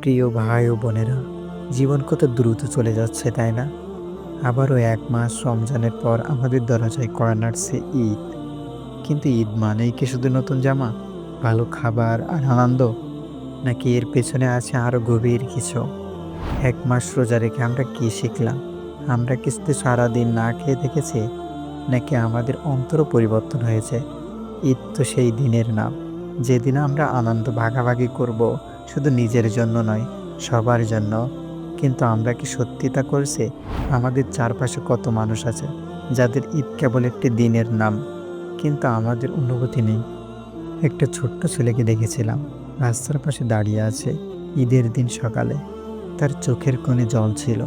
প্রিয় ভাই ও বোনেরা, জীবন কত দ্রুত চলে যাচ্ছে, তাই না? আবারও এক মাস রমজানের পর আমাদের দরজায় নাড়ছে ঈদ। কিন্তু ঈদ মানেই কি শুধু নতুন জামা, ভালো খাবার আর আনন্দ? নাকি এর পেছনে আছে আরও গভীর কিছু? এক মাস রোজা রেখে আমরা কি শিখলাম? আমরা কি শুধু সারাদিন না খেয়ে দেখেছি? নাকি আমাদের অন্তরও পরিবর্তন হয়েছে? ঈদ তো সেই দিনের নাম, যেদিন আমরা আনন্দ ভাগাভাগি করব শুধু নিজের জন্য নয়, সবার জন্য। কিন্তু আমরা কি সত্যি তা করছি? আমাদের চারপাশে কত মানুষ আছে, যাদের ঈদ কেবল একটি দিনের নাম, কিন্তু আমাদের অনুভূতি নেই। একটা ছোট্ট ছেলেকে দেখেছিলাম, রাস্তার পাশে দাঁড়িয়ে আছে, ঈদের দিন সকালে। তার চোখের কোণে জল ছিল,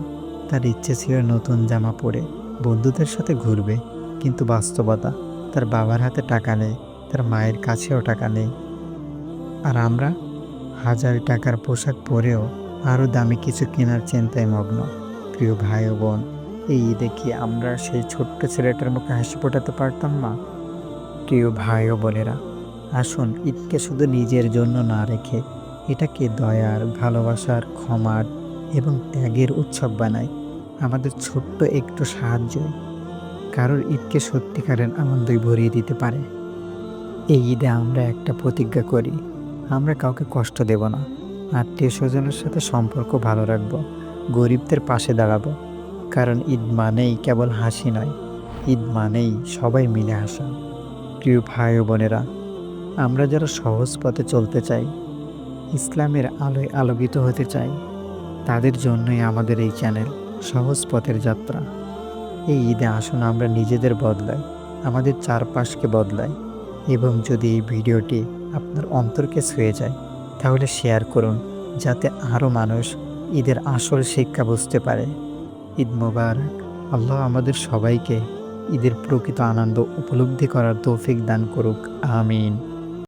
তার ইচ্ছে ছিল নতুন জামা পরে বন্ধুদের সাথে ঘুরবে, কিন্তু বাস্তবতা, তার বাবার হাতে টাকা নেই, তার মায়ের কাছেও টাকা নেই। আর আমরা? হাজার টাকার পোশাক পরেও আরও দামি কিছু কেনার চিন্তায় মগ্ন। প্রিয় ভাই বোন, এই ঈদে কি আমরা সেই ছোট্ট ছেলেটার মুখে হাসি ফোটাতে পারতাম না প্রিয় ভাই বোনেরা, আসুন ঈদকে শুধু নিজের জন্য না রেখে এটাকে দয়ার, ভালোবাসার, ক্ষমার এবং ত্যাগের উৎসব বানাই। আমাদের ছোট্ট একটু সাহায্য। কারোর ঈদকে সত্যিকারের আনন্দই ভরিয়ে দিতে পারে। এই ঈদে আমরা একটা প্রতিজ্ঞা করি আমরা কাউকে কষ্ট দেব না। আত্মীয় স্বজনের সাথে সম্পর্ক ভালো রাখব, গরিবদের পাশে দাঁড়াবো। কারণ ঈদ মানেই কেবল হাসি নয়, ঈদ মানেই সবাই মিলে হাসা। প্রিয় ভাই ও বোনেরা, আমরা যারা সহজ পথে চলতে চাই, ইসলামের আলোয় আলোকিত হতে চাই, তাদের জন্যই আমাদের এই চ্যানেল সহজ পথের যাত্রা। এই ঈদে আসুন আমরা নিজেদের বদলাই আমাদের চারপাশকে বদলাই এবং যদি এই ভিডিওটি আপনার অন্তরকে ছুঁয়ে যায়, তাহলে শেয়ার করুন, যাতে আরও মানুষ ঈদের আসল শিক্ষা বুঝতে পারে। ঈদ মোবারক। আল্লাহ আমাদের সবাইকে ঈদের প্রকৃত আনন্দ উপলব্ধি করার তৌফিক দান করুক। আমিন।